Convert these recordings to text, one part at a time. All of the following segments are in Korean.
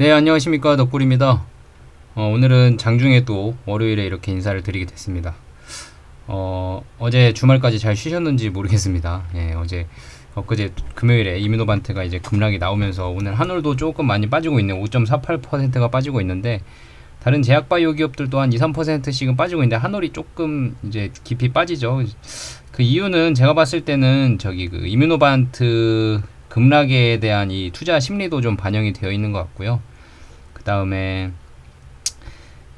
네, 안녕하십니까. 덕불입니다. 어, 오늘은 장중에 또 월요일에 이렇게 인사를 드리게 됐습니다. 어, 어제 주말까지 잘 쉬셨는지 모르겠습니다. 예, 어제, 엊그제 금요일에 이민호반트가 이제 급락이 나오면서 오늘 한올도 조금 많이 빠지고 있네요. 5.48%가 빠지고 있는데, 다른 제약바이오 기업들도 한 2, 3%씩은 빠지고 있는데, 한올이 조금 이제 깊이 빠지죠. 그 이유는 제가 봤을 때는 저기 그 이민호반트 급락에 대한 이 투자 심리도 좀 반영이 되어 있는 것 같고요. 그 다음에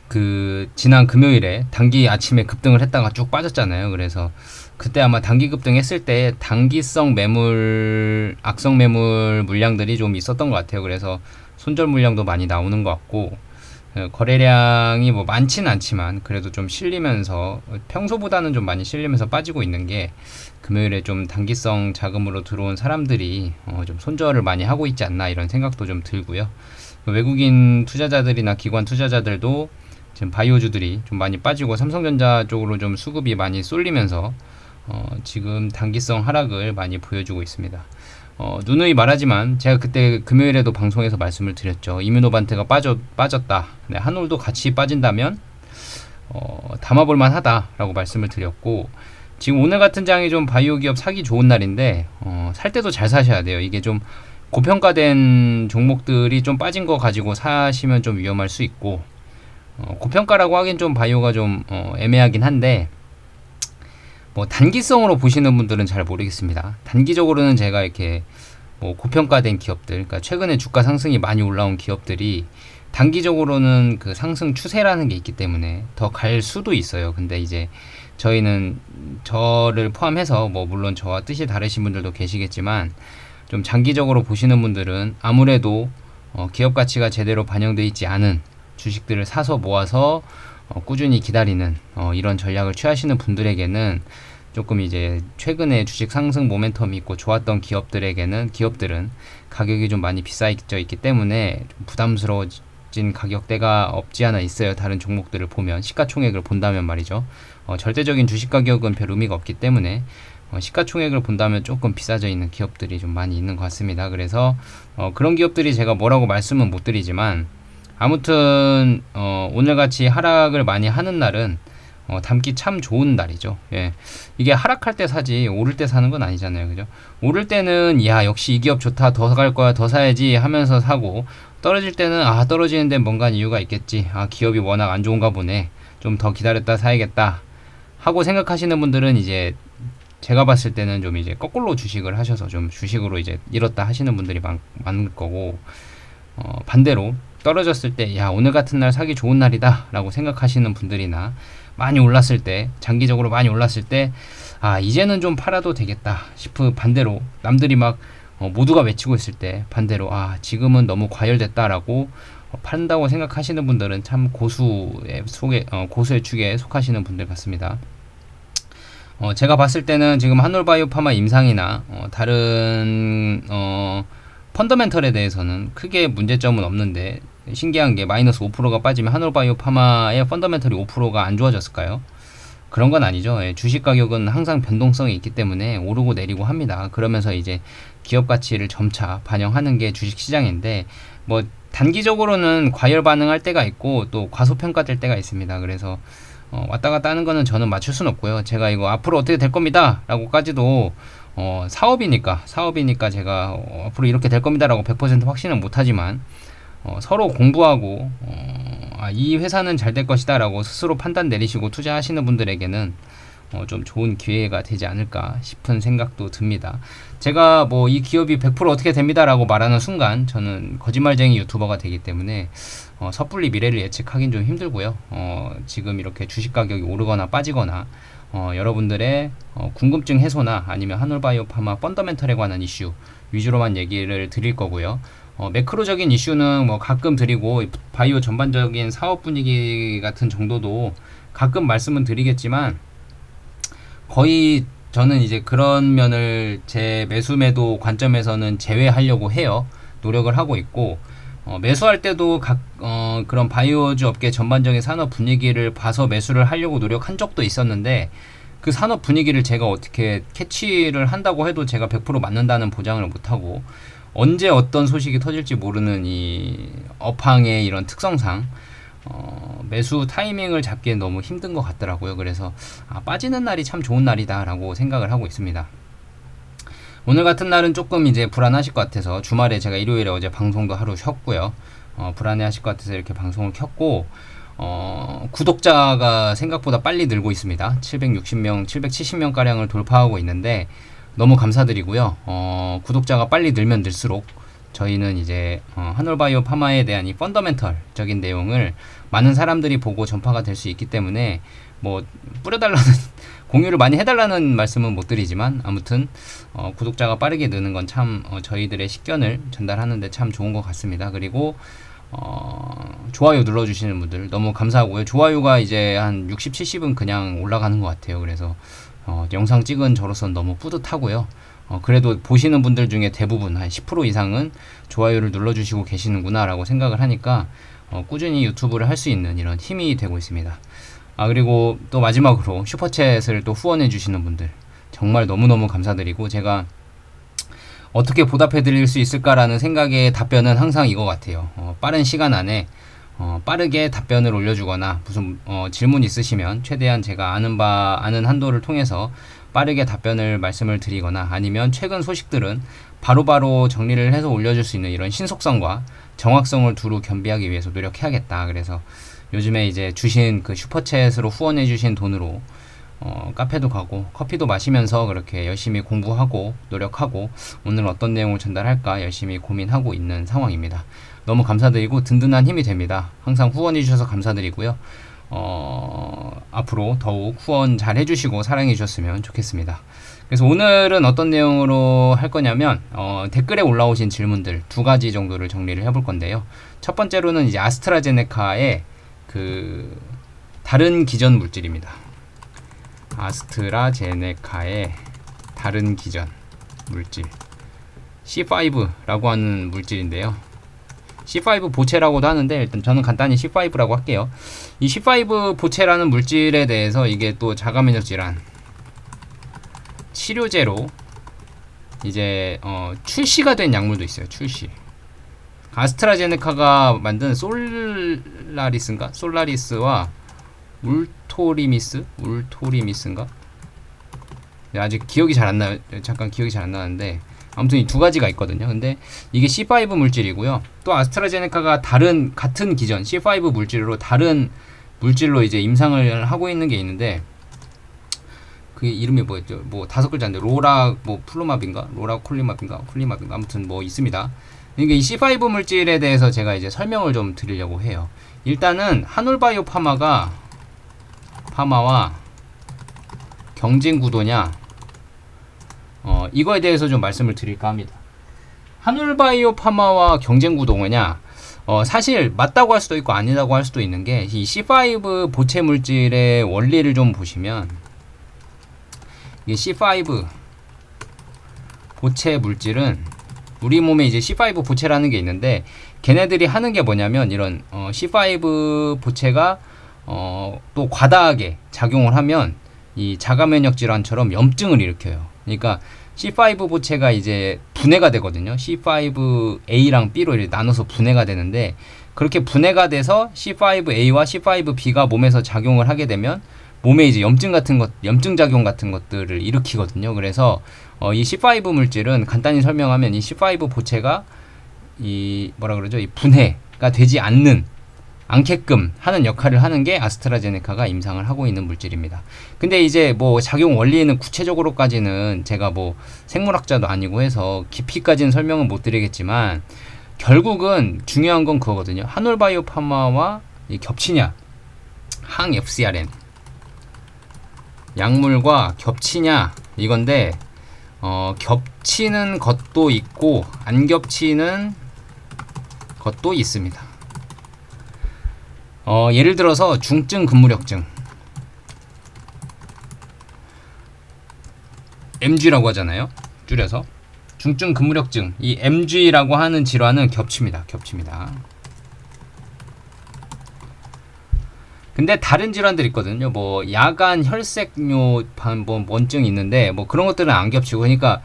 그 지난 금요일에 단기 아침에 급등을 했다가 쭉 빠졌잖아요. 그래서 그때 아마 단기 급등했을 때 단기성 매물 악성 매물 물량들이 좀 있었던 것 같아요. 그래서 손절 물량도 많이 나오는 것 같고 어, 거래량이 뭐 많지는 않지만 그래도 좀 실리면서 평소보다는 좀 많이 실리면서 빠지고 있는 게 금요일에 좀 단기성 자금으로 들어온 사람들이 어, 좀 손절을 많이 하고 있지 않나 이런 생각도 좀 들고요. 외국인 투자자들이나 기관 투자자들도 지금 바이오주들이 좀 많이 빠지고 삼성전자 쪽으로 좀 수급이 많이 쏠리면서 어, 지금 단기성 하락을 많이 보여주고 있습니다. 어, 누누이 말하지만 제가 그때 금요일에도 방송에서 말씀을 드렸죠. 이뮤노반트가 빠져, 빠졌다. 네, 한올도 같이 빠진다면 어, 담아볼 만하다라고 말씀을 드렸고 지금 오늘 같은 장이 좀 바이오 기업 사기 좋은 날인데 어, 살 때도 잘 사셔야 돼요. 이게 좀 고평가된 종목들이 좀 빠진 거 가지고 사시면 좀 위험할 수 있고 어, 고평가라고 하긴 좀 바이오가 좀 어, 애매하긴 한데 뭐 단기성으로 보시는 분들은 잘 모르겠습니다. 단기적으로는 제가 이렇게 뭐 고평가된 기업들, 그러니까 최근에 주가 상승이 많이 올라온 기업들이 단기적으로는 그 상승 추세라는 게 있기 때문에 더 갈 수도 있어요. 근데 이제 저희는 저를 포함해서 뭐 물론 저와 뜻이 다르신 분들도 계시겠지만 좀 장기적으로 보시는 분들은 아무래도 어 기업 가치가 제대로 반영돼 있지 않은 주식들을 사서 모아서 어, 꾸준히 기다리는 어, 이런 전략을 취하시는 분들에게는 조금 이제 최근에 주식 상승 모멘텀이 있고 좋았던 기업들에게는 기업들은 가격이 좀 많이 비싸져 있기 때문에 좀 부담스러워진 가격대가 없지 않아 있어요. 다른 종목들을 보면 시가총액을 본다면 말이죠. 어, 절대적인 주식 가격은 별 의미가 없기 때문에 어, 시가총액을 본다면 조금 비싸져 있는 기업들이 좀 많이 있는 것 같습니다. 그래서 어, 그런 기업들이 제가 뭐라고 말씀은 못 드리지만 아무튼 어, 오늘같이 하락을 많이 하는 날은 어, 담기 참 좋은 날이죠. 예. 이게 하락할 때 사지 오를 때 사는 건 아니잖아요. 그죠? 오를 때는 야, 역시 이 기업 좋다. 더 갈 거야. 더 사야지 하면서 사고 떨어질 때는 아, 떨어지는데 뭔가 이유가 있겠지. 아, 기업이 워낙 안 좋은가 보네. 좀 더 기다렸다 사야겠다. 하고 생각하시는 분들은 이제 제가 봤을 때는 좀 이제 거꾸로 주식을 하셔서 좀 주식으로 이제 잃었다 하시는 분들이 많, 많을 거고 어, 반대로 떨어졌을 때, 야, 오늘 같은 날 사기 좋은 날이다. 라고 생각하시는 분들이나, 많이 올랐을 때, 장기적으로 많이 올랐을 때, 아, 이제는 좀 팔아도 되겠다. 싶은 반대로, 남들이 막, 어, 모두가 외치고 있을 때, 반대로, 아, 지금은 너무 과열됐다라고 어, 판다고 생각하시는 분들은 참 고수의 속에, 어, 고수의 축에 속하시는 분들 같습니다. 어, 제가 봤을 때는 지금 한올바이오파마 임상이나, 어, 다른, 어, 펀더멘털에 대해서는 크게 문제점은 없는데 신기한 게 마이너스 5%가 빠지면 한올바이오 파마의 펀더멘털이 5%가 안 좋아졌을까요? 그런 건 아니죠. 예, 주식 가격은 항상 변동성이 있기 때문에 오르고 내리고 합니다. 그러면서 이제 기업 가치를 점차 반영하는 게 주식 시장인데 뭐 단기적으로는 과열 반응할 때가 있고 또 과소평가될 때가 있습니다. 그래서 어, 왔다 갔다 하는 거는 저는 맞출 수는 없고요. 제가 이거 앞으로 어떻게 될 겁니다. 라고까지도 어, 사업이니까 사업이니까 제가 어, 앞으로 이렇게 될 겁니다 라고 100% 확신은 못하지만 어, 서로 공부하고 어, 아, 이 회사는 잘 될 것이다 라고 스스로 판단 내리시고 투자하시는 분들에게는 어, 좀 좋은 기회가 되지 않을까 싶은 생각도 듭니다. 제가 뭐 이 기업이 100% 어떻게 됩니다라고 말하는 순간 저는 거짓말쟁이 유튜버가 되기 때문에 어, 섣불리 미래를 예측하긴 좀 힘들고요. 어, 지금 이렇게 주식 가격이 오르거나 빠지거나 어, 여러분들의 어, 궁금증 해소나 아니면 한올바이오 파마 펀더멘털에 관한 이슈 위주로만 얘기를 드릴 거고요. 어, 매크로적인 이슈는 뭐 가끔 드리고 바이오 전반적인 사업 분위기 같은 정도도 가끔 말씀은 드리겠지만 거의 저는 이제 그런 면을 제 매수 매도 관점에서는 제외하려고 해요. 노력을 하고 있고 어, 매수할 때도 각 어, 그런 바이오주 업계 전반적인 산업 분위기를 봐서 매수를 하려고 노력한 적도 있었는데 그 산업 분위기를 제가 어떻게 캐치를 한다고 해도 제가 100% 맞는다는 보장을 못하고 언제 어떤 소식이 터질지 모르는 이 업황의 이런 특성상 어, 매수 타이밍을 잡기엔 너무 힘든 것 같더라고요. 그래서 아, 빠지는 날이 참 좋은 날이다라고 생각을 하고 있습니다. 오늘 같은 날은 조금 이제 불안하실 것 같아서 주말에 제가 일요일에 어제 방송도 하루 쉬었고요. 어, 불안해하실 것 같아서 이렇게 방송을 켰고 어, 구독자가 생각보다 빨리 늘고 있습니다. 760명, 770명 가량을 돌파하고 있는데 너무 감사드리고요. 어, 구독자가 빨리 늘면 늘수록 저희는 이제 어, 한올바이오 파마에 대한 이 펀더멘털적인 내용을 많은 사람들이 보고 전파가 될 수 있기 때문에 뭐 뿌려달라는 공유를 많이 해달라는 말씀은 못 드리지만 아무튼 어, 구독자가 빠르게 느는 건 참 어, 저희들의 식견을 전달하는데 참 좋은 것 같습니다. 그리고 어, 좋아요 눌러주시는 분들 너무 감사하고요. 좋아요가 이제 한 60, 70은 그냥 올라가는 것 같아요. 그래서 어, 영상 찍은 저로서는 너무 뿌듯하고요. 어, 그래도 보시는 분들 중에 대부분 한 10% 이상은 좋아요를 눌러주시고 계시는구나 라고 생각을 하니까 어, 꾸준히 유튜브를 할 수 있는 이런 힘이 되고 있습니다. 아 그리고 또 마지막으로 슈퍼챗을 또 후원해 주시는 분들 정말 너무너무 감사드리고 제가 어떻게 보답해 드릴 수 있을까라는 생각의 답변은 항상 이거 같아요. 어, 빠른 시간 안에 어, 빠르게 답변을 올려주거나 무슨 어, 질문 있으시면 최대한 제가 아는 바 아는 한도를 통해서 빠르게 답변을 말씀을 드리거나 아니면 최근 소식들은 바로 바로 정리를 해서 올려줄 수 있는 이런 신속성과 정확성을 두루 겸비하기 위해서 노력해야겠다. 그래서 요즘에 이제 주신 그 슈퍼챗으로 후원해 주신 돈으로 어, 카페도 가고 커피도 마시면서 그렇게 열심히 공부하고 노력하고 오늘 어떤 내용을 전달할까 열심히 고민하고 있는 상황입니다. 너무 감사드리고 든든한 힘이 됩니다. 항상 후원해 주셔서 감사드리고요. 어, 앞으로 더욱 후원 잘 해주시고 사랑해 주셨으면 좋겠습니다. 그래서 오늘은 어떤 내용으로 할 거냐면 어, 댓글에 올라오신 질문들 두 가지 정도를 정리를 해볼 건데요. 첫 번째로는 이제 아스트라제네카의 그 다른 기전 물질입니다. 아스트라제네카의 다른 기전 물질 C5라고 하는 물질인데요. C5 보체라고도 하는데 일단 저는 간단히 C5라고 할게요. 이 C5 보체라는 물질에 대해서 이게 또 자가 면역 질환 치료제로 이제 어, 출시가 된 약물도 있어요. 출시. 아스트라제네카가 만든 솔라리스인가? 솔라리스와 울토리미스? 울토리미스인가? 네, 아직 기억이 잘 안 나요. 잠깐 기억이 잘 안 나는데 아무튼 이 두 가지가 있거든요. 근데 이게 C5 물질이고요. 또 아스트라제네카가 다른 같은 기전 C5 물질로 다른 물질로 이제 임상을 하고 있는 게 있는데 그 이름이 뭐였죠? 뭐 다섯 글자인데 로라 뭐 플루마빈가 로라 콜리마빈가 콜리마빈가 아무튼 뭐 있습니다. 이게 이 C5 물질에 대해서 제가 이제 설명을 좀 드리려고 해요. 일단은 한올바이오 파마가 파마와 경쟁 구도냐 어, 이거에 대해서 좀 말씀을 드릴까 합니다. 한울바이오 파마와 경쟁 구도냐 어, 사실 맞다고 할 수도 있고 아니라고 할 수도 있는 게 이 C5 보체 물질의 원리를 좀 보시면 이 C5 보체 물질은 우리 몸에 이제 C5 보체라는 게 있는데 걔네들이 하는 게 뭐냐면 이런 어, C5 보체가 어, 또 과다하게 작용을 하면 이 자가 면역 질환처럼 염증을 일으켜요. 그러니까 C5 보체가 이제 분해가 되거든요. C5A랑 B로 나눠서 분해가 되는데 그렇게 분해가 돼서 C5A와 C5B가 몸에서 작용을 하게 되면 몸에 이제 염증 같은 것, 염증 작용 같은 것들을 일으키거든요. 그래서 어, 이 C5 물질은 간단히 설명하면 이 C5 보체가 이 뭐라 그러죠? 이 분해가 되지 않는 않게끔 하는 역할을 하는 게 아스트라제네카가 임상을 하고 있는 물질입니다. 근데 이제 뭐 작용 원리는 구체적으로까지는 제가 뭐 생물학자도 아니고 해서 깊이까지는 설명은 못 드리겠지만 결국은 중요한 건 그거거든요. 한올바이오 파마와 겹치냐 항 FcRn 약물과 겹치냐 이건데 어, 겹치는 것도 있고 안 겹치는 것도 있습니다. 어, 예를 들어서 중증 근무력증 MG라고 하잖아요. 줄여서 중증 근무력증 이 MG라고 하는 질환은 겹칩니다. 겹칩니다. 근데 다른 질환들 있거든요. 뭐 야간 혈색뇨 뭐 원증이 있는데 뭐 그런 것들은 안 겹치고 그러니까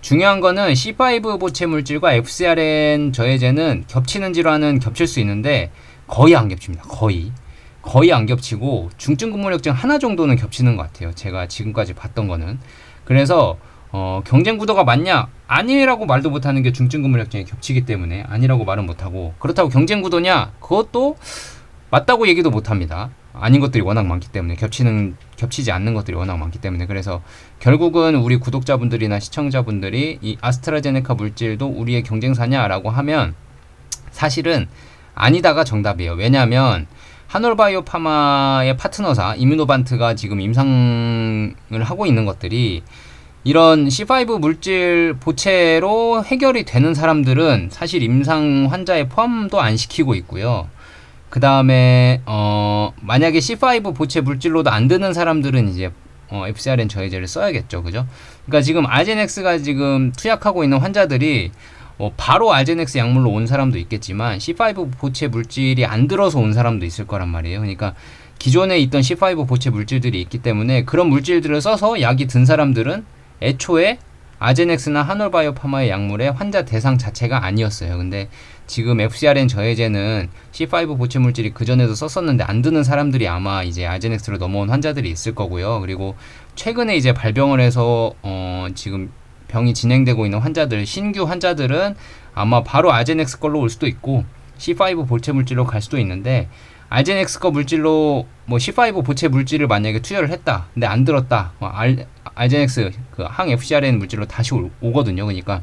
중요한 거는 C5 보채 물질과 FcRN 저해제는 겹치는 질환은 겹칠 수 있는데 거의 안 겹칩니다. 거의. 거의 안 겹치고 중증 근무력증 하나 정도는 겹치는 것 같아요. 제가 지금까지 봤던 거는. 그래서 어, 경쟁 구도가 맞냐? 아니라고 말도 못하는 게 중증 근무력증이 겹치기 때문에 아니라고 말은 못하고 그렇다고 경쟁 구도냐? 그것도 맞다고 얘기도 못합니다. 아닌 것들이 워낙 많기 때문에 겹치는 겹치지 않는 것들이 워낙 많기 때문에 그래서 결국은 우리 구독자분들이나 시청자분들이 이 아스트라제네카 물질도 우리의 경쟁사냐라고 하면 사실은 아니다가 정답이에요. 왜냐하면 한올바이오 파마의 파트너사 이뮤노반트가 지금 임상을 하고 있는 것들이 이런 C5 물질 보채로 해결이 되는 사람들은 사실 임상 환자에 포함도 안 시키고 있고요. 그 다음에 어 만약에 C5 보채 물질로도 안 드는 사람들은 이제 어, FcRN 저해제를 써야겠죠, 그죠? 그러니까 지금 아제넥스가 지금 투약하고 있는 환자들이 어, 바로 알제넥스 약물로 온 사람도 있겠지만 C5 보채 물질이 안 들어서 온 사람도 있을 거란 말이에요. 그러니까 기존에 있던 C5 보채 물질들이 있기 때문에 그런 물질들을 써서 약이 든 사람들은 애초에 아제넥스나 하놀바이오파마의 약물의 환자 대상 자체가 아니었어요. 근데 지금 FcRN 저해제는 C5 보채 물질이 그전에도 썼었는데 안 드는 사람들이 아마 이제 아제넥스로 넘어온 환자들이 있을 거고요. 그리고 최근에 이제 발병을 해서 어 지금 병이 진행되고 있는 환자들, 신규 환자들은 아마 바로 아제넥스 걸로 올 수도 있고 C5 보채 물질로 갈 수도 있는데 알제넥스 거 물질로 뭐 C5 보채 물질을 만약에 투여를 했다. 근데 안 들었다. 어, 알, 알제넥스 그 항 FcRN 물질로 다시 오, 오거든요. 그러니까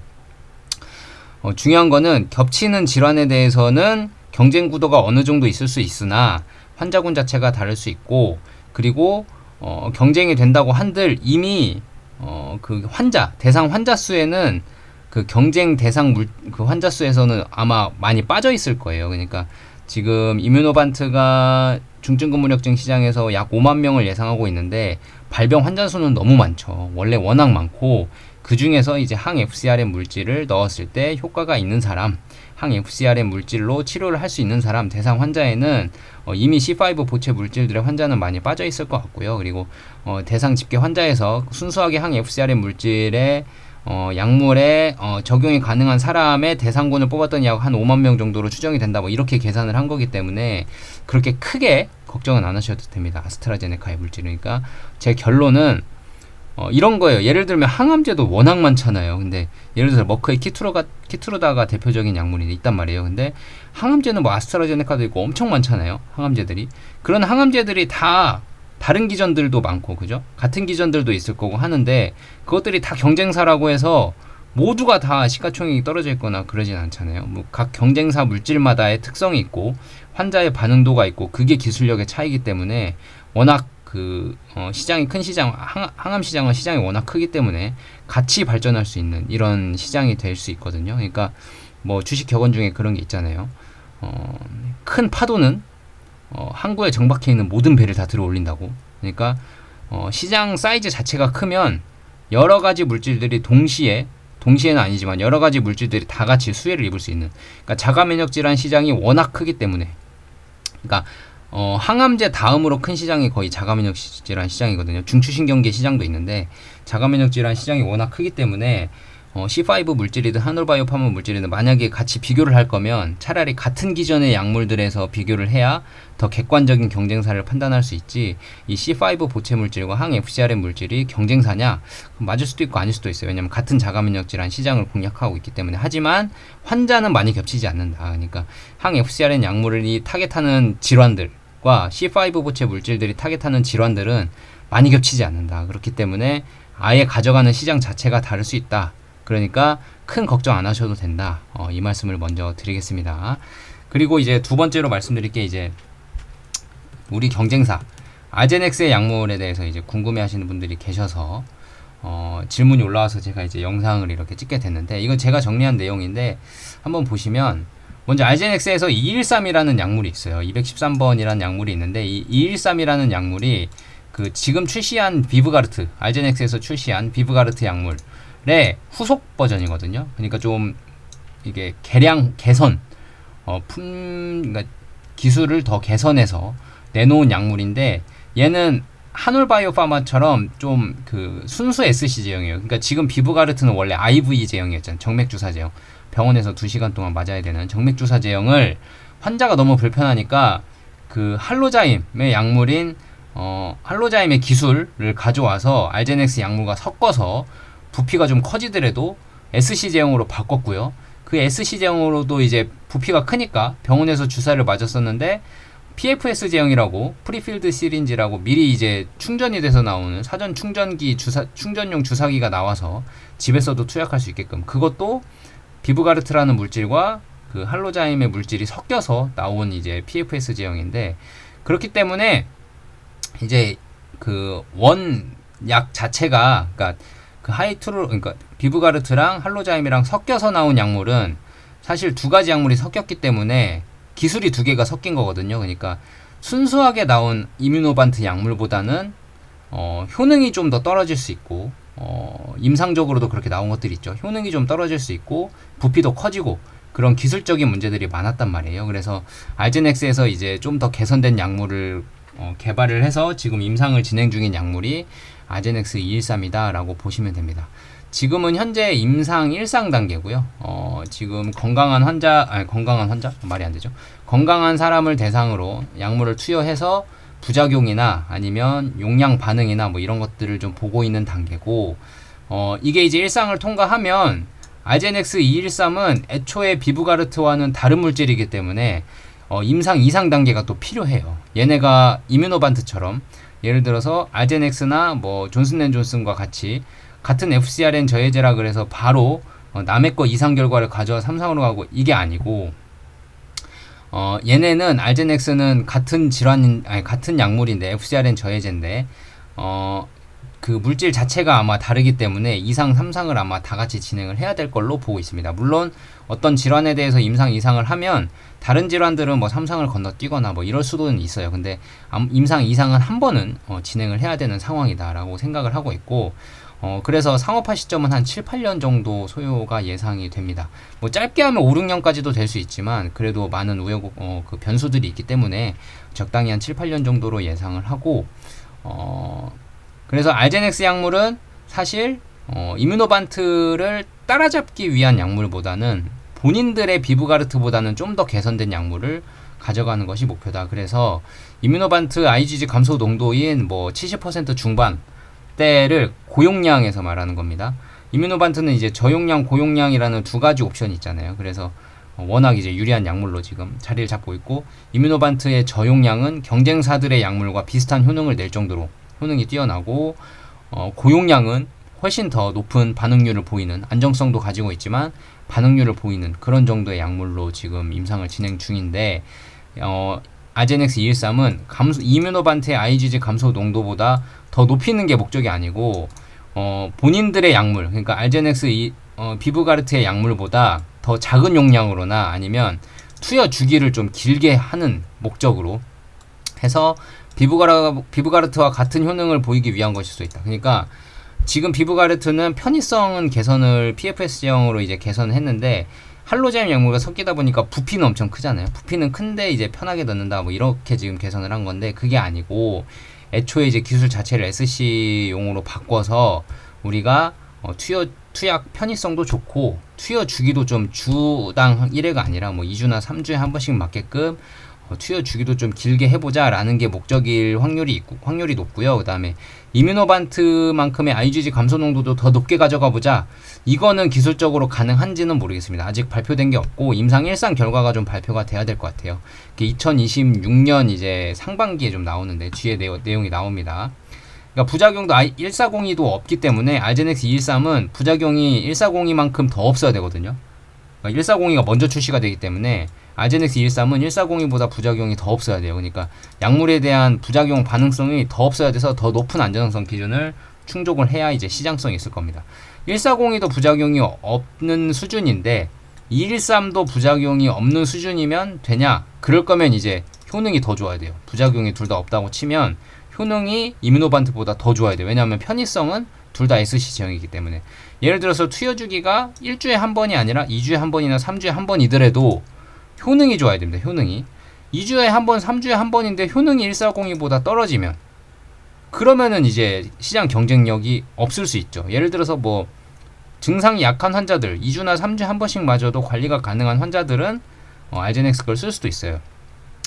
어, 중요한 거는 겹치는 질환에 대해서는 경쟁 구도가 어느 정도 있을 수 있으나 환자군 자체가 다를 수 있고 그리고 어, 경쟁이 된다고 한들 이미 어, 그 환자 대상 환자 수에는 그 경쟁 대상 물, 그 환자 수에서는 아마 많이 빠져 있을 거예요. 그러니까 지금 이뮤노반트가 중증 근무력증 시장에서 약 5만 명을 예상하고 있는데 발병 환자 수는 너무 많죠. 원래 워낙 많고 그 중에서 이제 항 FcRN 물질을 넣었을 때 효과가 있는 사람, 항 FcRN 물질로 치료를 할 수 있는 사람 대상 환자에는 어, 이미 C5 보채 물질들의 환자는 많이 빠져 있을 것 같고요. 그리고 어, 대상 집계 환자에서 순수하게 항 FcRN 물질의 어, 약물에 어, 적용이 가능한 사람의 대상군을 뽑았던 약 한 5만 명 정도로 추정이 된다. 뭐 이렇게 계산을 한 거기 때문에 그렇게 크게 걱정은 안 하셔도 됩니다. 아스트라제네카의 물질이니까 제 결론은 어, 이런 거예요. 예를 들면 항암제도 워낙 많잖아요. 근데 예를 들어서 머크의 키트로가 키트로다가 대표적인 약물이 있단 말이에요. 근데 항암제는 뭐 아스트라제네카도 있고 엄청 많잖아요. 항암제들이 그런 항암제들이 다 다른 기전들도 많고 그죠? 같은 기전들도 있을 거고 하는데 그것들이 다 경쟁사라고 해서 모두가 다 시가총액이 떨어져 있거나 그러진 않잖아요. 뭐 각 경쟁사 물질마다의 특성이 있고 환자의 반응도가 있고 그게 기술력의 차이기 때문에 워낙 그 어, 시장이 큰 시장 항, 항암 시장은 시장이 워낙 크기 때문에 같이 발전할 수 있는 이런 시장이 될 수 있거든요. 그러니까 뭐 주식 격언 중에 그런 게 있잖아요. 어, 큰 파도는 어, 항구에 정박해 있는 모든 배를 다 들어 올린다고. 그러니까 어, 시장 사이즈 자체가 크면 여러 가지 물질들이 동시에 동시에는 아니지만 여러 가지 물질들이 다 같이 수혜를 입을 수 있는 그러니까 자가 면역 질환 시장이 워낙 크기 때문에 그러니까 어, 항암제 다음으로 큰 시장이 거의 자가 면역 질환 시장이거든요. 중추신경계 시장도 있는데 자가 면역 질환 시장이 워낙 크기 때문에 어, C5 물질이든 하놀바이오 파마 물질이든 만약에 같이 비교를 할 거면 차라리 같은 기전의 약물들에서 비교를 해야 더 객관적인 경쟁사를 판단할 수 있지 이 C5 보채 물질과 항 FcRN 물질이 경쟁사냐? 맞을 수도 있고 아닐 수도 있어요. 왜냐면 같은 자가면역 질환 시장을 공략하고 있기 때문에. 하지만 환자는 많이 겹치지 않는다. 그러니까 항 FcRN 약물이 타겟하는 질환들과 C5 보채 물질들이 타겟하는 질환들은 많이 겹치지 않는다. 그렇기 때문에 아예 가져가는 시장 자체가 다를 수 있다 그러니까 큰 걱정 안 하셔도 된다. 어, 이 말씀을 먼저 드리겠습니다. 그리고 이제 두 번째로 말씀드릴 게 이제 우리 경쟁사 아제넥스의 약물에 대해서 이제 궁금해하시는 분들이 계셔서 어, 질문이 올라와서 제가 이제 영상을 이렇게 찍게 됐는데 이건 제가 정리한 내용인데 한번 보시면 먼저 알제넥스에서 213이라는 약물이 있어요. 213번이라는 약물이 있는데 이 213이라는 약물이 그 지금 출시한 비브가르트 알제넥스에서 출시한 비브가르트 약물 의 후속 버전이거든요. 그러니까 좀 이게 개량 개선 어, 품 그러니까 기술을 더 개선해서 내놓은 약물인데 얘는 한올바이오파마처럼 좀 그 순수 SC 제형이에요. 그러니까 지금 비브가르트는 원래 IV 제형이었잖아요. 정맥 주사 제형. 병원에서 2시간 동안 맞아야 되는 정맥 주사 제형을 환자가 너무 불편하니까 그 할로자임의 약물인 어, 할로자임의 기술을 가져와서 알제넥스 약물과 섞어서 부피가 좀 커지더라도 SC 제형으로 바꿨고요. 그 SC 제형으로도 이제 부피가 크니까 병원에서 주사를 맞았었는데 PFS 제형이라고 프리필드 시린지라고 미리 이제 충전이 돼서 나오는 사전 충전기 주사 충전용 주사기가 나와서 집에서도 투약할 수 있게끔 그것도 비브가르트라는 물질과 그 할로자임의 물질이 섞여서 나온 이제 PFS 제형인데 그렇기 때문에 이제 그 원 약 자체가 그러니까 그 하이트로 그러니까 비브가르트랑 할로자임이랑 섞여서 나온 약물은 사실 두 가지 약물이 섞였기 때문에 기술이 두 개가 섞인 거거든요. 그러니까 순수하게 나온 이뮤노반트 약물보다는 어, 효능이 좀 더 떨어질 수 있고 어, 임상적으로도 그렇게 나온 것들이 있죠. 효능이 좀 떨어질 수 있고 부피도 커지고 그런 기술적인 문제들이 많았단 말이에요. 그래서 알제넥스에서 이제 좀 더 개선된 약물을 어, 개발을 해서 지금 임상을 진행 중인 약물이 아제넥스 213이다 라고 보시면 됩니다. 지금은 현재 임상 1상 단계고요. 어, 지금 건강한 환자, 아니 건강한 환자 말이 안 되죠. 건강한 사람을 대상으로 약물을 투여해서 부작용이나 아니면 용량 반응이나 뭐 이런 것들을 좀 보고 있는 단계고, 어, 이게 이제 일상을 통과하면 알제넥스 213은 애초에 비브가르트와는 다른 물질이기 때문에 어, 임상 2상 단계가 또 필요해요. 얘네가 이뮤노반트처럼 예를 들어서 알제넥스나 뭐 존슨앤존슨과 같이 같은 FCRN 저해제라 그래서 바로 어, 남의 거 이상 결과를 가져와 삼상으로 가고 이게 아니고 어, 얘네는 알제넥스는 같은 질환인 아니 같은 약물인데 FCRN 저해제인데 어, 그 물질 자체가 아마 다르기 때문에 2상, 3상을 아마 다 같이 진행을 해야 될 걸로 보고 있습니다. 물론 어떤 질환에 대해서 임상, 2상을 하면 다른 질환들은 뭐 3상을 건너뛰거나 뭐 이럴 수도 있어요. 근데 임상, 2상은 한 번은 어, 진행을 해야 되는 상황이다라고 생각을 하고 있고 어, 그래서 상업화 시점은 한 7, 8년 정도 소요가 예상이 됩니다. 뭐 짧게 하면 5, 6년까지도 될 수 있지만 그래도 많은 우여곡, 어, 그 변수들이 있기 때문에 적당히 한 7, 8년 정도로 예상을 하고 어, 그래서 알제넥스 약물은 사실 어, 이뮤노반트를 따라잡기 위한 약물보다는 본인들의 비브가르트보다는 좀 더 개선된 약물을 가져가는 것이 목표다. 그래서 이뮤노반트 IgG 감소 농도인 뭐 70% 중반 대를 고용량에서 말하는 겁니다. 이뮤노반트는 이제 저용량, 고용량이라는 두 가지 옵션이 있잖아요. 그래서 워낙 이제 유리한 약물로 지금 자리를 잡고 있고 이뮤노반트의 저용량은 경쟁사들의 약물과 비슷한 효능을 낼 정도로 효능이 뛰어나고 어, 고용량은 훨씬 더 높은 반응률을 보이는 안정성도 가지고 있지만 반응률을 보이는 그런 정도의 약물로 지금 임상을 진행 중인데 어, 아제넥스 213은 감소 이뮤노반트의 IgG 감소 농도보다 더 높이는 게 목적이 아니고 어, 본인들의 약물 그러니까 알제넥스 이, 어, 비브가르트의 약물보다 더 작은 용량으로나 아니면 투여 주기를 좀 길게 하는 목적으로 해서 비브가르, 비브가르트와 같은 효능을 보이기 위한 것일 수 있다. 그러니까 지금 비브가르트는 편의성은 개선을 PFS 제형으로 이제 개선했는데 할로젠 약물과 섞이다 보니까 부피는 엄청 크잖아요. 부피는 큰데 이제 편하게 넣는다 뭐 이렇게 지금 개선을 한 건데 그게 아니고 애초에 이제 기술 자체를 SC용으로 바꿔서 우리가 어, 투여 투약 편의성도 좋고 투여 주기도 좀 주당 1회가 아니라 뭐 2주나 3주에 한 번씩 맞게끔 어, 투여 주기도 좀 길게 해보자라는 게 목적일 확률이 있고 확률이 높고요. 그다음에 이뮤노반트만큼의 IgG 감소 농도도 더 높게 가져가 보자. 이거는 기술적으로 가능한지는 모르겠습니다. 아직 발표된 게 없고 임상 일상 결과가 좀 발표가 돼야 될 것 같아요. 2026년 이제 상반기에 좀 나오는데 뒤에 내용, 내용이 나옵니다. 그러니까 부작용도 1402도 없기 때문에 알제넥스 213은 부작용이 1402만큼 더 없어야 되거든요. 그러니까 1402가 먼저 출시가 되기 때문에 아제넥스 213은 1402보다 부작용이 더 없어야 돼요. 그러니까 약물에 대한 부작용 반응성이 더 없어야 돼서 더 높은 안전성 기준을 충족을 해야 이제 시장성이 있을 겁니다. 140도 부작용이 없는 수준인데 213도 부작용이 없는 수준이면 되냐? 그럴 거면 이제 효능이 더 좋아야 돼요. 부작용이 둘 다 없다고 치면 효능이 이뮤노반트보다 더 좋아야 돼요. 왜냐하면 편의성은 둘 다 SC 제형이기 때문에 예를 들어서 투여 주기가 일주에 한 번이 아니라 2주에 한 번이나 3주에 한 번이더라도 효능이 좋아야 됩니다. 효능이 2주에 한 번, 3주에 한 번인데 효능이 1402보다 떨어지면 그러면은 이제 시장 경쟁력이 없을 수 있죠. 예를 들어서 뭐 증상이 약한 환자들 2주나 3주에 한 번씩 맞아도 관리가 가능한 환자들은 어, 알제넥스 걸 쓸 수도 있어요.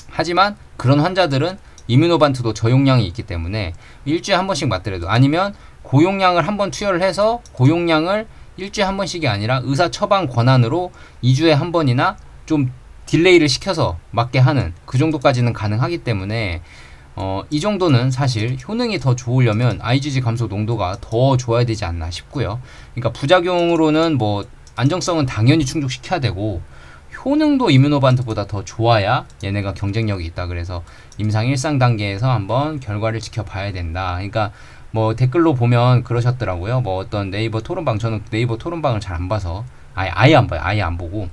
하지만 그런 환자들은 이뮤노반트도 저용량이 있기 때문에 일주일에 한 번씩 맞더라도 아니면 고용량을 한 번 투여를 해서 고용량을 일주일에 한 번씩이 아니라 의사 처방 권한으로 2주에 한 번이나 좀 딜레이를 시켜서 맞게 하는 그 정도까지는 가능하기 때문에 어, 이 정도는 사실 효능이 더 좋으려면 IgG 감소 농도가 더 좋아야 되지 않나 싶고요. 그러니까 부작용으로는 뭐 안정성은 당연히 충족시켜야 되고 효능도 이뮤노반트보다 더 좋아야 얘네가 경쟁력이 있다. 그래서 임상 1상 단계에서 한번 결과를 지켜봐야 된다. 그러니까 뭐 댓글로 보면 그러셨더라고요. 뭐 어떤 네이버 토론방 저는 네이버 토론방을 잘 안 봐서 아예 아예 안 봐요. 아예 안 보고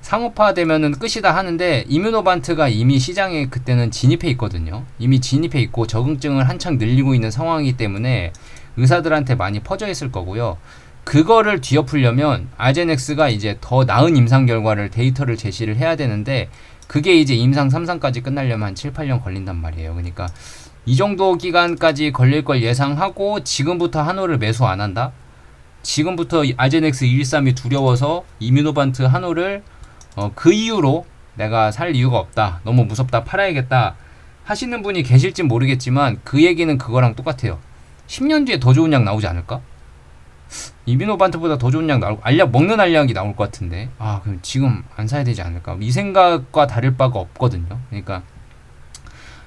상업화 되면은 끝이다 하는데 이뮤노반트가 이미 시장에 그때는 진입해 있거든요. 이미 진입해 있고 적응증을 한창 늘리고 있는 상황이기 때문에 의사들한테 많이 퍼져 있을 거고요. 그거를 뒤엎으려면 아제넥스가 이제 더 나은 임상 결과를 데이터를 제시를 해야 되는데 그게 이제 임상 3상까지 끝나려면 한 7, 8년 걸린단 말이에요. 그러니까 이 정도 기간까지 걸릴 걸 예상하고 지금부터 한호를 매수 안 한다? 지금부터 아제넥스 113이 두려워서 이뮤노반트 한호를 어, 그 이유로 내가 살 이유가 없다. 너무 무섭다. 팔아야겠다. 하시는 분이 계실진 모르겠지만 그 얘기는 그거랑 똑같아요. 10년 뒤에 더 좋은 약 나오지 않을까? 이비노 반트보다 더 좋은 약 나올 알약 먹는 알약이 나올 것 같은데 아 그럼 지금 안 사야 되지 않을까 이 생각과 다를 바가 없거든요 그러니까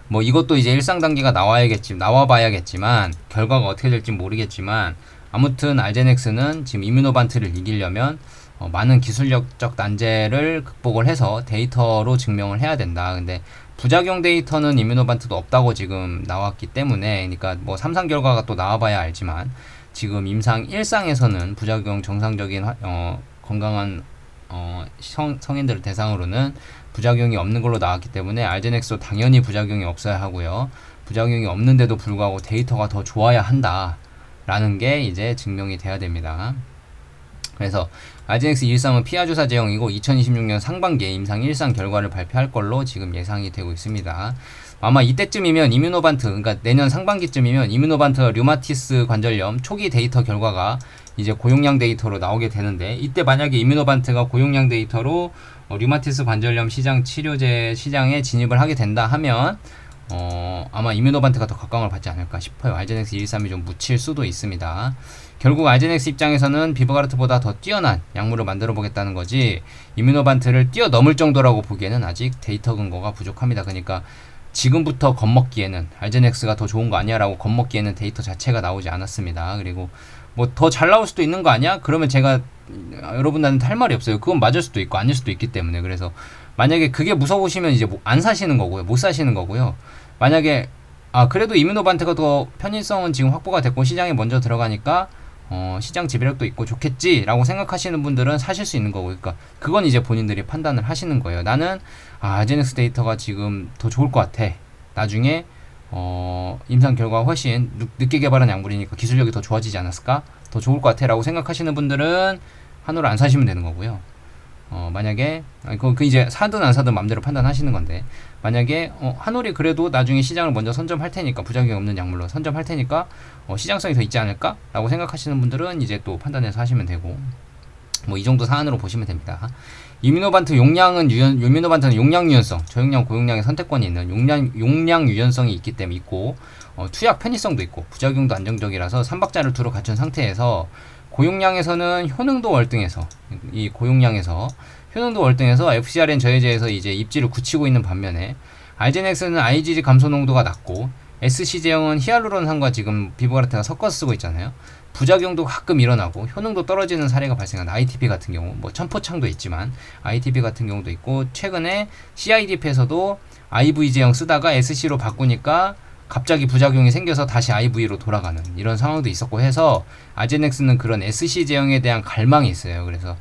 뭐 이것도 이제 일상 단계가 나와야겠지 나와 봐야겠지만 결과가 어떻게 될지 모르겠지만 아무튼 알제넥스는 지금 이뮤노반트를 이기려면 어, 많은 기술력적 난제를 극복을 해서 데이터로 증명을 해야 된다. 근데 부작용 데이터는 이뮤노반트도 없다고 지금 나왔기 때문에 그러니까 뭐 삼상 결과가 또 나와봐야 알지만 지금 임상 1상에서는 부작용 정상적인 어, 건강한 어, 성, 성인들을 대상으로는 부작용이 없는 걸로 나왔기 때문에 알제넥스도 당연히 부작용이 없어야 하고요. 부작용이 없는데도 불구하고 데이터가 더 좋아야 한다라는 게 이제 증명이 돼야 됩니다. 그래서 RGX 13은 피하 주사 제형이고 2026년 상반기에 임상 1상 결과를 발표할 걸로 지금 예상이 되고 있습니다. 아마 이때쯤이면 이뮤노반트, 그러니까 내년 상반기쯤이면 이뮤노반트 류마티스 관절염 초기 데이터 결과가 이제 고용량 데이터로 나오게 되는데 이때 만약에 이뮤노반트가 고용량 데이터로 어, 류마티스 관절염 시장 치료제 시장에 진입을 하게 된다 하면 어, 아마 이뮤노반트가 더 각광을 받지 않을까 싶어요. 알제넥스 113이 좀 묻힐 수도 있습니다. 결국 알제넥스 입장에서는 비버가르트보다 더 뛰어난 약물을 만들어 보겠다는 거지 이뮤노반트를 뛰어넘을 정도라고 보기에는 아직 데이터 근거가 부족합니다. 그러니까 지금부터 겁먹기에는 알제넥스가 더 좋은 거 아니야 라고 겁먹기에는 데이터 자체가 나오지 않았습니다. 그리고 뭐 더 잘 나올 수도 있는 거 아니야? 그러면 제가 여러분들한테 할 말이 없어요. 그건 맞을 수도 있고 아닐 수도 있기 때문에 그래서 만약에 그게 무서우시면 이제 뭐안 사시는 거고요. 못 사시는 거고요. 만약에 아 그래도 이뮤노반트가 더 편의성은 지금 확보가 됐고 시장에 먼저 들어가니까 어, 시장 지배력도 있고 좋겠지라고 생각하시는 분들은 사실 수 있는 거고, 그러니까 그건 이제 본인들이 판단을 하시는 거예요. 나는 아, 아제넥스 데이터가 지금 더 좋을 것 같아. 나중에 어, 임상 결과 훨씬 늦 게 개발한 약물이니까 기술력이 더 좋아지지 않았을까? 더 좋을 것 같아라고 생각하시는 분들은 한우를 안 사시면 되는 거고요. 어, 만약에 그, 그 이제 사든 안 사든 마음대로 판단하시는 건데 만약에 어, 한올이 그래도 나중에 시장을 먼저 선점할 테니까 부작용이 없는 약물로 선점할 테니까 어, 시장성이 더 있지 않을까라고 생각하시는 분들은 이제 또 판단해서 하시면 되고 뭐 이 정도 사안으로 보시면 됩니다. 이미노반트 용량은 유연 이미노반트는 용량 유연성, 저용량 고용량의 선택권이 있는 용량 용량 유연성이 있기 때문에 있고 어, 투약 편의성도 있고 부작용도 안정적이라서 삼박자를 두루 갖춘 상태에서 고용량에서는 효능도 월등해서 이 고용량에서 효능도 월등해서 FcRN 저해제에서 이제 입지를 굳히고 있는 반면에 알제넥스는 IgG 감소 농도가 낮고 SC 제형은 히알루론산과 지금 비보가르트가 섞어서 쓰고 있잖아요. 부작용도 가끔 일어나고 효능도 떨어지는 사례가 발생한 ITP 같은 경우 뭐 천포창도 있지만 ITP 같은 경우도 있고 최근에 CIDP에서도 IV 제형 쓰다가 SC로 바꾸니까 갑자기 부작용이 생겨서 다시 IV로 돌아가는 이런 상황도 있었고 해서 아제넥스는 그런 SC 제형에 대한 갈망이 있어요. 그래서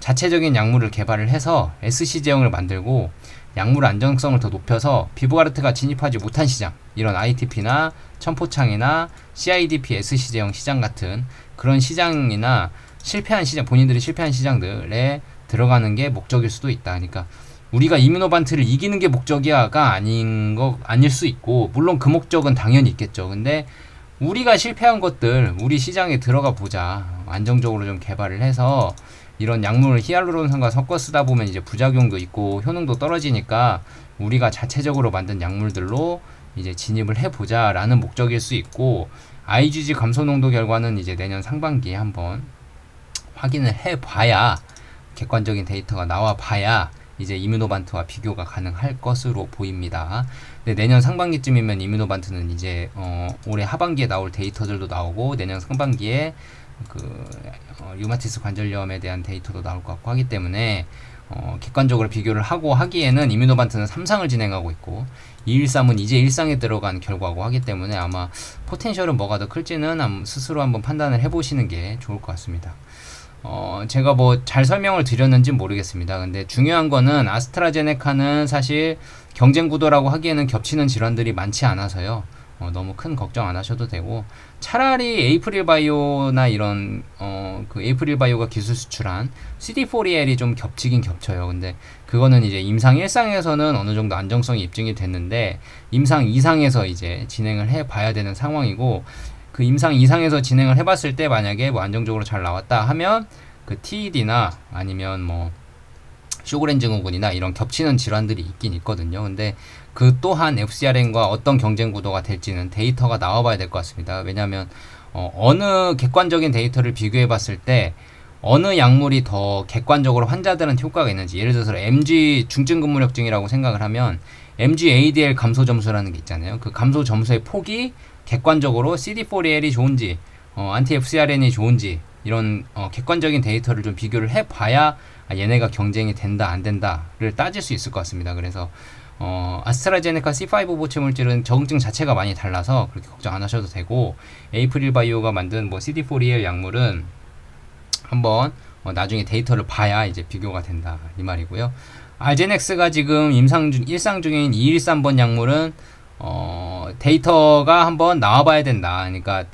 자체적인 약물을 개발을 해서 SC 제형을 만들고 약물 안정성을 더 높여서 비보가르트가 진입하지 못한 시장 이런 ITP나 천포창이나 CIDP SC 제형 시장 같은 그런 시장이나 실패한 시장 본인들이 실패한 시장들에 들어가는 게 목적일 수도 있다. 그러니까 우리가 이뮤노반트를 이기는 게 목적이야가 아닌 거 아닐 수 있고 물론 그 목적은 당연히 있겠죠. 근데 우리가 실패한 것들 우리 시장에 들어가 보자 안정적으로 좀 개발을 해서 이런 약물을 히알루론산과 섞어 쓰다 보면 이제 부작용도 있고 효능도 떨어지니까 우리가 자체적으로 만든 약물들로 이제 진입을 해보자라는 목적일 수 있고 IgG 감소 농도 결과는 이제 내년 상반기에 한번 확인을 해봐야 객관적인 데이터가 나와봐야 이제 이뮤노반트와 비교가 가능할 것으로 보입니다. 근데 내년 상반기쯤이면 이뮤노반트는 이제 어, 올해 하반기에 나올 데이터들도 나오고 내년 상반기에 그 어, 류마티스 관절염에 대한 데이터도 나올 것 같고 하기 때문에 어, 객관적으로 비교를 하고 하기에는 이뮤노반트는 3상을 진행하고 있고 213은 이제 1상에 들어간 결과고 하기 때문에 아마 포텐셜은 뭐가 더 클지는 함- 스스로 한번 판단을 해보시는 게 좋을 것 같습니다. 어, 제가 뭐 잘 설명을 드렸는지 모르겠습니다. 근데 중요한 거는 아스트라제네카는 사실 경쟁 구도라고 하기에는 겹치는 질환들이 많지 않아서요. 어, 너무 큰 걱정 안 하셔도 되고 차라리 에이프릴 바이오나 이런 어, 그 에이프릴 바이오가 기술 수출한 CD4EL이 좀 겹치긴 겹쳐요. 근데 그거는 이제 임상 1상에서는 어느 정도 안정성이 입증이 됐는데 임상 2상에서 이제 진행을 해 봐야 되는 상황이고 그 임상 2상에서 진행을 해 봤을 때 만약에 뭐 안정적으로 잘 나왔다 하면 그 TED나 아니면 뭐 쇼그렌 증후군이나 이런 겹치는 질환들이 있긴 있거든요. 근데 그 또한 FcRN과 어떤 경쟁 구도가 될지는 데이터가 나와봐야 될 것 같습니다. 왜냐하면 어, 어느 객관적인 데이터를 비교해 봤을 때 어느 약물이 더 객관적으로 환자들한테 효과가 있는지 예를 들어서 MG 중증 근무력증이라고 생각을 하면 MG ADL 감소 점수라는 게 있잖아요. 그 감소 점수의 폭이 객관적으로 CD4L이 좋은지 어, 안티 FcRN이 좋은지 이런 어, 객관적인 데이터를 좀 비교를 해봐야 아, 얘네가 경쟁이 된다 안 된다를 따질 수 있을 것 같습니다. 그래서 어, 아스트라제네카 C5 보체 물질은 적응증 자체가 많이 달라서 그렇게 걱정 안 하셔도 되고 에이프릴 바이오가 만든 뭐 CD4EL 약물은 한번 어, 나중에 데이터를 봐야 이제 비교가 된다 이 말이고요. 알제넥스가 지금 임상 중 일상 중인 213번 약물은 어, 데이터가 한번 나와봐야 된다. 그러니까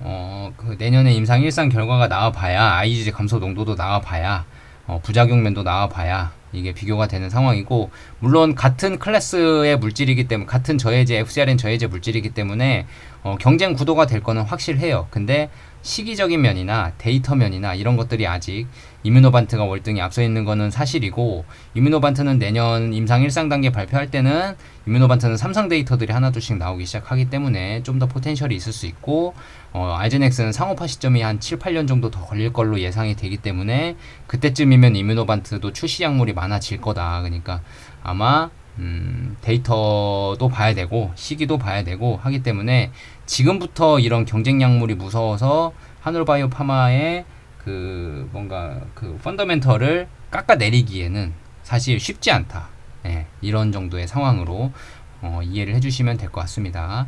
어, 그 내년에 임상 일상 결과가 나와봐야 IgG 감소 농도도 나와봐야 어, 부작용면도 나와봐야 이게 비교가 되는 상황이고 물론 같은 클래스의 물질이기 때문에 같은 저해제 FcRN 저해제 물질이기 때문에 어, 경쟁 구도가 될 거는 확실해요. 근데 시기적인 면이나 데이터 면이나 이런 것들이 아직 이뮤노반트가 월등히 앞서 있는 거는 사실이고 이뮤노반트는 내년 임상 1상 단계 발표할 때는 이뮤노반트는 삼성 데이터들이 하나둘씩 나오기 시작하기 때문에 좀 더 포텐셜이 있을 수 있고 어, 알제넥스는 상업화 시점이 한 7, 8년 정도 더 걸릴 걸로 예상이 되기 때문에 그때쯤이면 이뮤노반트도 출시 약물이 많아질 거다. 그러니까 아마 음, 데이터도 봐야 되고 시기도 봐야 되고 하기 때문에 지금부터 이런 경쟁 약물이 무서워서 한올바이오 파마의 그 뭔가 그 펀더멘털을 깎아내리기에는 사실 쉽지 않다. 예, 이런 정도의 상황으로 어, 이해를 해주시면 될 것 같습니다.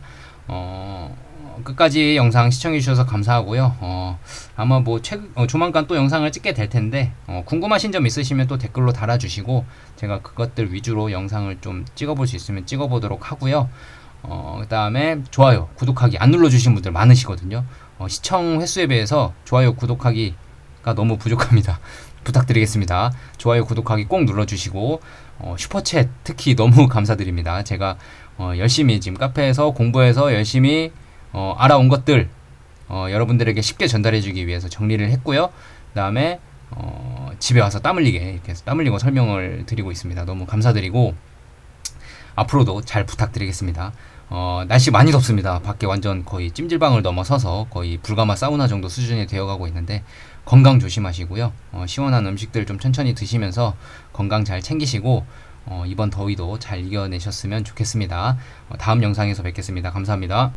어, 끝까지 영상 시청해 주셔서 감사하고요. 어, 아마 뭐 최, 어, 조만간 또 영상을 찍게 될 텐데 어, 궁금하신 점 있으시면 또 댓글로 달아주시고 제가 그것들 위주로 영상을 좀 찍어볼 수 있으면 찍어보도록 하고요. 어, 그 다음에 좋아요, 구독하기 안 눌러주신 분들 많으시거든요. 어, 시청 횟수에 비해서 좋아요, 구독하기가 너무 부족합니다. 부탁드리겠습니다. 좋아요, 구독하기 꼭 눌러주시고 어, 슈퍼챗 특히 너무 감사드립니다. 제가 어, 열심히 지금 카페에서 공부해서 열심히 어, 알아온 것들 어, 여러분들에게 쉽게 전달해주기 위해서 정리를 했고요. 그 다음에 어, 집에 와서 땀 흘리게 이렇게 땀 흘리고 설명을 드리고 있습니다. 너무 감사드리고 앞으로도 잘 부탁드리겠습니다. 어, 날씨 많이 덥습니다. 밖에 완전 거의 찜질방을 넘어서서 거의 불가마 사우나 정도 수준이 되어가고 있는데 건강 조심하시고요. 어, 시원한 음식들 좀 천천히 드시면서 건강 잘 챙기시고 어, 이번 더위도 잘 이겨내셨으면 좋겠습니다. 어, 다음 영상에서 뵙겠습니다. 감사합니다.